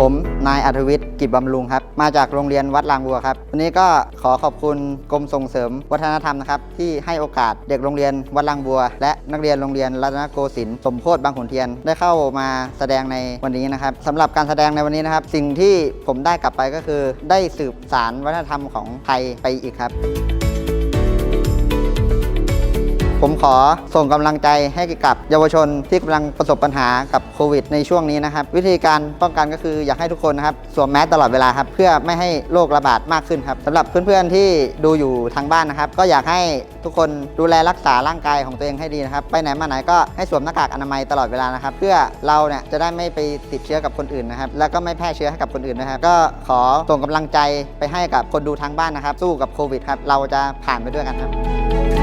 ผมนายอัธวิทย์กิจบำรุงครับ มาจากโรงเรียนวัดลางบัวครับ วันนี้ก็ขอขอบคุณกรมส่งเสริมวัฒนธรรมนะครับ ที่ให้โอกาสเด็กโรงเรียนวัดลางบัว และนักเรียนโรงเรียนรัตนโกสินทร์สมโพธิบางขุนเทียนได้เข้ามาแสดงในวันนี้นะครับสำหรับการแสดงในวันนี้นะครับ สิ่งที่ผมได้กลับไปก็คือ ได้สืบสารวัฒนธรรมของไทยไปอีกครับ ผมขอส่งกำลังใจให้กับเยาวชนที่กำลังประสบปัญหากับโควิดในช่วงนี้นะครับ วิธีการป้องกันก็คืออยากให้ทุกคนนะครับสวมแมสตลอดเวลาครับ เพื่อไม่ให้โรคระบาดมากขึ้นครับสำหรับเพื่อนๆที่ดูอยู่ทางบ้านนะครับ ก็อยากให้ทุกคนดูแลรักษาร่างกายของตัวเองให้ดีนะครับ ไปไหนมาไหนก็ให้สวมหน้ากากอนามัยตลอดเวลานะครับ เพื่อเราเนี่ยจะได้ไม่ไปติดเชื้อกับคนอื่นนะครับ แล้วก็ไม่แพร่เชื้อให้กับคนอื่นนะครับ ก็ขอส่งกำลังใจไปให้กับคนดูทางบ้านนะครับ สู้กับโควิดครับ เราจะผ่านไปด้วยกันครับ